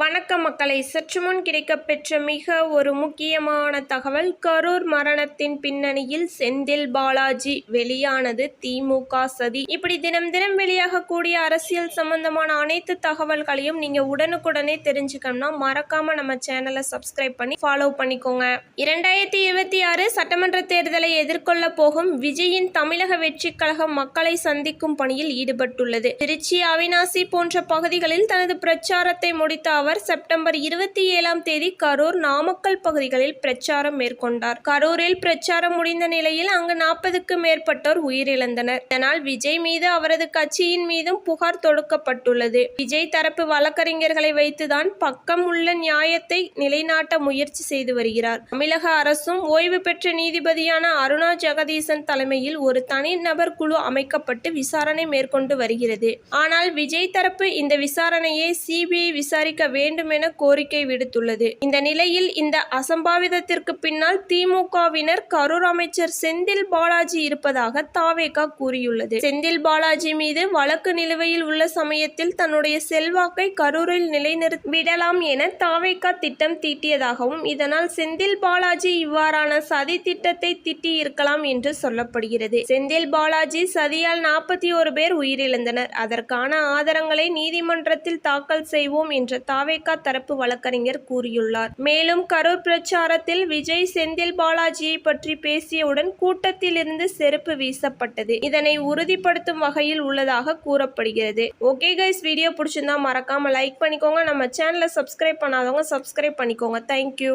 வணக்கம் மக்களை. சற்று முன் கிடைக்கப்பெற்ற மிக ஒரு முக்கியமான தகவல் கரூர் மரணத்தின் பின்னணியில் செந்தில் பாலாஜி வெளியானது திமுக சதி. இப்படி தினம் தினம் வெளியாகக்கூடிய அரசியல் சம்பந்தமான அனைத்து தகவல்களையும் நீங்க உடனுக்குடனே தெரிஞ்சுக்கணும்னா மறக்காம நம்ம சேனலை சப்ஸ்கிரைப் பண்ணி ஃபாலோ பண்ணிக்கோங்க. இரண்டாயிரத்தி இருபத்தி ஆறு சட்டமன்ற தேர்தலை எதிர்கொள்ள போகும் விஜயின் தமிழக வெற்றிக் கழகம் மக்களை சந்திக்கும் பணியில் ஈடுபட்டுள்ளது. திருச்சி அவினாசி போன்ற பகுதிகளில் தனது பிரச்சாரத்தை முடித்த அவர் செப்டம்பர் இருபத்தி ஏழாம் தேதி கரூர் நாமக்கல் பகுதிகளில் பிரச்சாரம் மேற்கொண்டார். கரூரில் பிரச்சாரம் முடிந்த நிலையில் அங்கு நாற்பதுக்கு மேற்பட்டோர் உயிரிழந்தனர். இதனால் விஜய் மீது அவரது கட்சியின் மீதும் புகார் தொடுக்கப்பட்டுள்ளது. விஜய் தரப்பு வழக்கறிஞர்களை வைத்துதான் பக்கம் உள்ள நியாயத்தை நிலைநாட்ட முயற்சி செய்து வருகிறார். தமிழக அரசும் ஓய்வு பெற்ற நீதிபதியான அருணா ஜெகதீசன் தலைமையில் ஒரு தனிநபர் குழு அமைக்கப்பட்டு விசாரணை மேற்கொண்டு வருகிறது. ஆனால் விஜய் தரப்பு இந்த விசாரணையை சிபிஐ விசாரிக்க வேண்டுமென கோரிக்கை விடுத்துள்ளது. இந்த நிலையில் இந்த அசம்பாவிதத்திற்கு பின்னால் திமுகவினர் கரூர் அமைச்சர் செந்தில் பாலாஜி இருப்பதாக தாவேகா கூறியுள்ளது. செந்தில் பாலாஜி மீது வழக்கு நிலுவையில் உள்ள சமயத்தில் தன்னுடைய செல்வாக்கை கரூரில் நிலைநிறுத்தி விடலாம் என தாவேகா திட்டம் தீட்டியதாகவும் இதனால் செந்தில் பாலாஜி இவ்வாறான சதி திட்டத்தை திட்டியிருக்கலாம் என்று சொல்லப்படுகிறது. செந்தில் பாலாஜி சதியால் நாற்பத்தி ஒரு பேர் உயிரிழந்தனர். அதற்கான ஆதாரங்களை நீதிமன்றத்தில் தாக்கல் செய்வோம் என்ற தாவேகா தரப்பு வழக்கறிஞர் கூறியுள்ளார். மேலும் கரூர் பிரச்சாரத்தில் விஜய் செந்தில் பாலாஜியை பற்றி பேசியவுடன் கூட்டத்தில் இருந்து செருப்பு வீசப்பட்டது. இதனை உறுதிப்படுத்தும் வகையில் உள்ளதாக கூறப்படுகிறது. ஓகே கைஸ் வீடியோ பிடிச்சிருந்தா மறக்காம லைக் பண்ணிக்கோங்க. நம்ம சேனலை சப்ஸ்கிரைப் பண்ணாதவங்க சப்ஸ்கிரைப் பண்ணிக்கோங்க. தேங்க்யூ